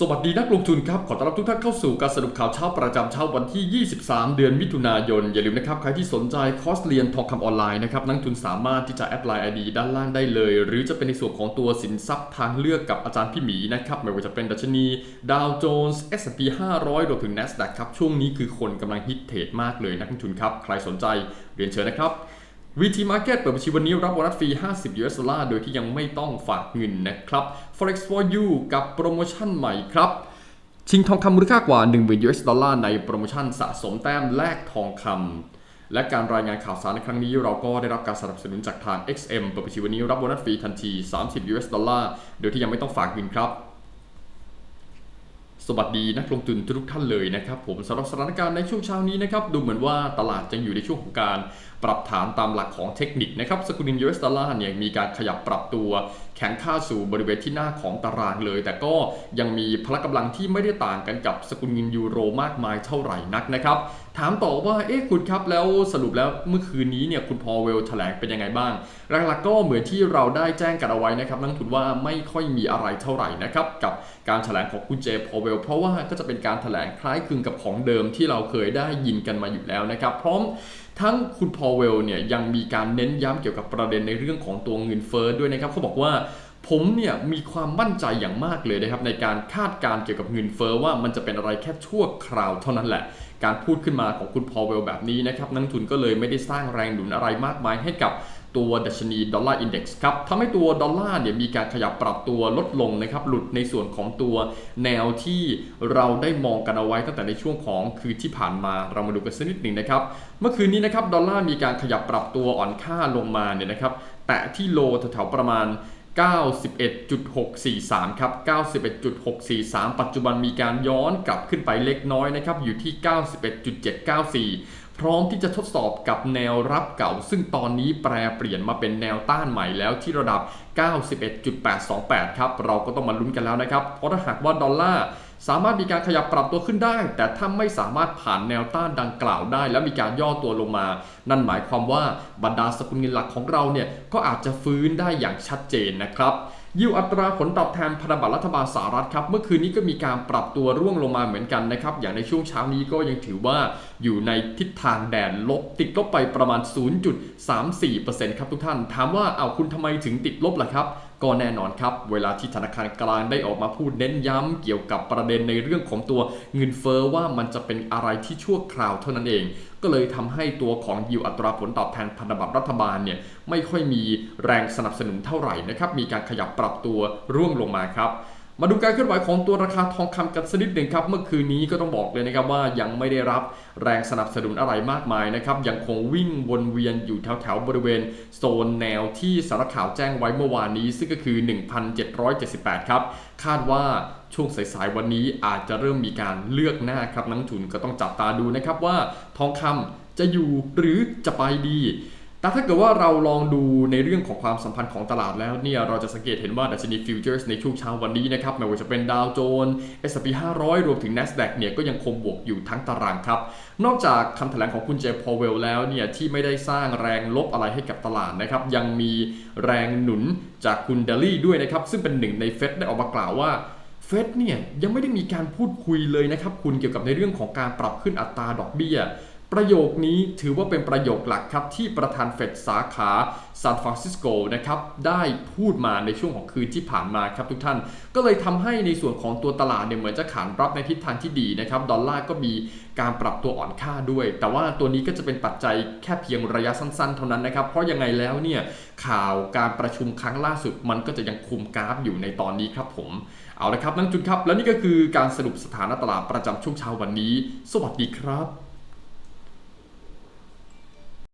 สวัสดีนักลงทุนครับ ขอต้อนรับทุกท่านเข้าสู่การสรุปข่าวเช้าประจำเช้าวันที่ 23 เดือนมิถุนายน อย่าลืมนะครับ ใครที่สนใจคอร์สเรียนทองคำออนไลน์นะครับ นักลงทุนสามารถที่จะแอดไลน์ไอดีด้านล่างได้เลย หรือจะเป็นในส่วนของตัวสินทรัพย์ทางเลือกกับอาจารย์พี่หมีนะครับ ไม่ว่าจะเป็นดัชนีดาวโจนส์ S&P 500รวมถึง NASDAQ ครับ ช่วงนี้คือคนกำลังฮิตเทรดมากเลยนักลงทุนครับ ใครสนใจเรียนเชิญนะครับ VT Market เปิดบัญชีวันนี้รับโบนัสฟรี 50 US ดอลลาร์โดยที่ยังไม่ต้องฝากเงินนะครับ Forex for you กับโปรโมชั่นใหม่ครับ ชิงทองคำมูลค่ากว่า 10,000 US ดอลลาร์ในโปรโมชั่นสะสมแต้มแลกทองคำและการรายงานข่าวสารในครั้งนี้เราก็ได้รับการสนับสนุนจากทาง XM เปิดบัญชีวันนี้รับโบนัสฟรีทันที 30 US ดอลลาร์โดยที่ยังไม่ต้องฝากเงินครับ สวัสดีนักลงทุนทุกท่านเลยนะครับผมสำหรับสถานการณ์ในช่วงเช้านี้นะครับดูเหมือนว่าตลาดจะอยู่ในช่วงของการปรับฐานตามหลักของเทคนิคนะครับสกุลเงิน US ดอลลาร์เนี่ยมีการขยับปรับตัวแข็งค่าสู่บริเวณที่หน้าของตารางเลย แต่ก็ยังมีพละกำลังที่ไม่ได้ต่างกันกับสกุลเงินยูโรมากมายเท่าไหร่นักนะครับ ถามต่อว่าเอ๊ะคุณครับแล้วสรุปแล้วเมื่อคืนนี้เนี่ยคุณพอเวลแถลงเป็นยังไงบ้างหลักๆก็เหมือนที่เราได้แจ้งกันเอาไว้นะครับนักทุนว่าไม่ค่อยมีอะไรเท่าไหร่นะครับกับการแถลงของคุณเจพอเวลเพราะว่าก็จะเป็นการแถลงคล้ายคลึงกับของเดิมที่เราเคยได้ยินกันมาอยู่แล้วนะครับพร้อมทั้งคุณพอเวลเนี่ยยังมีการเน้นย้ำเกี่ยวกับประเด็นในเรื่องของตัวเงินเฟ้อด้วยนะครับเขาบอกว่า ผมเนี่ยมีความมั่นใจอย่างมากเลยนะครับในการคาดการเกี่ยวกับเงินเฟ้อว่ามันจะเป็นอะไรแค่ชั่วคราวเท่านั้นแหละ การพูดขึ้นมาของคุณพอเวลแบบนี้นะครับนักลงทุนก็เลยไม่ได้สร้างแรงหนุนอะไรมากมายให้กับตัวดัชนีดอลลาร์อินเด็กซ์ครับทำให้ตัวดอลลาร์เนี่ยมีการขยับปรับตัวลดลงนะครับ หลุดในส่วนของตัวแนวที่เราได้มองกันเอาไว้ตั้งแต่ในช่วงของคืนที่ผ่านมาเรามาดูกันสักนิดหนึ่งนะครับ เมื่อคืนนี้นะครับดอลลาร์มีการขยับปรับตัวอ่อนค่าลงมาเนี่ยนะครับ แตะที่โลแถวๆประมาณ 91.643 ครับ 91.643 ปัจจุบันมีการย้อนกลับขึ้นไปเล็กน้อยนะครับ อยู่ที่ 91.794 พร้อมที่จะทดสอบกับแนวรับเก่า ซึ่งตอนนี้แปรเปลี่ยนมาเป็นแนวต้านใหม่แล้วที่ระดับ 91.828 ครับ เราก็ต้องมาลุ้นกันแล้วนะครับ เพราะถ้าหากว่าดอลลาร์สามารถมีการขยับปรับตัวขึ้นได้ แต่ถ้าไม่สามารถผ่านแนวต้านดังกล่าวได้ แล้วมีการย่อตัวลงมา นั่นหมายความว่าบรรดาสกุลเงินหลักของเราเนี่ยก็อาจจะฟื้นได้อย่างชัดเจนนะครับ ยิวอัตราผลตอบแทนพันธบัตรรัฐบาลสหรัฐครับ เมื่อคืนนี้ก็มีการปรับตัวร่วงลงมาเหมือนกันนะครับ อย่างในช่วงเช้านี้ก็ยังถือว่าอยู่ในทิศทางแดนลบติดลบไปประมาณ 0.34%ครับทุกท่าน ถามว่าเอาคุณทำไมถึงติดลบล่ะครับ ก็แน่นอนครับ เวลาที่ธนาคารกลางได้ออกมาพูดเน้นย้ำเกี่ยวกับประเด็นในเรื่องของตัวเงินเฟอ้อว่ามันจะเป็นอะไรที่ชั่วคราวเท่านั้นเอง ก็เลยทำให้ตัวของยิวอัตราผลตอบแทนพันธบัตรรัฐบาลเนี่ยไม่ค่อยมีแรงสนับสนุนเท่าไหร่นะครับมีการขยับปรับตัวร่วงลงมาครับ มาดูการเคลื่อนไหวของตัวราคาทองคำกันสักนิดหนึ่งครับ เมื่อคืนนี้ก็ต้องบอกเลยนะครับว่ายังไม่ได้รับแรงสนับสนุนอะไรมากมายนะครับ ยังคงวิ่งวนเวียนอยู่แถวๆบริเวณโซนแนวที่สารข่าวแจ้งไว้เมื่อวานนี้ ซึ่งก็คือ 1,778 ครับ คาดว่าช่วงสายๆวันนี้อาจจะเริ่มมีการเลือกหน้าครับนักทุนก็ต้องจับตาดูนะครับว่าทองคำจะอยู่หรือจะไปดี แต่ถ้าเกิดว่าเราลองดูในเรื่องของความสัมพันธ์ของตลาดแล้วเนี่ยเราจะสังเกตเห็นว่าดัชนีฟิวเจอร์สในช่วงเช้าวันนี้นะครับไม่ว่าจะเป็นดาวโจนส์ S&P 500 รวมถึง NASDAQ เนี่ยก็ยังคงบวกอยู่ทั้งตารางครับ นอกจากคำแถลงของคุณเจฟพอเวลแล้วเนี่ยที่ไม่ได้สร้างแรงลบอะไรให้กับตลาดนะครับยังมีแรงหนุนจากคุณเดลี่ด้วยนะครับซึ่งเป็นหนึ่งในเฟดได้ออกมากล่าวว่าเฟดเนี่ยยังไม่ได้มีการพูดคุยเลยนะครับคุณเกี่ยวกับในเรื่องของการปรับขึ้นอัตราดอกเบี้ย ประโยคนี้ถือว่าเป็นประโยคหลักครับที่ประธานเฟดสาขาซานฟรานซิสโกนะครับได้พูดมาในช่วงของคืนที่ผ่านมาครับทุกท่าน ก็เลยทำให้ในส่วนของตัวตลาดเนี่ยเหมือนจะขานรับในทิศทางที่ดีนะครับดอลลาร์ก็มีการปรับตัวอ่อนค่าด้วย แต่ว่าตัวนี้ก็จะเป็นปัจจัยแค่เพียงระยะสั้นๆ เท่านั้นนะครับ เพราะยังไงแล้วเนี่ยข่าวการประชุมครั้งล่าสุดมันก็จะยังคุมกราฟอยู่ในตอนนี้ครับผมเอาละครับนักจุนครับ และนี่ก็คือการสรุปสถานะตลาดประจำช่วงเช้าวันนี้ สวัสดีครับ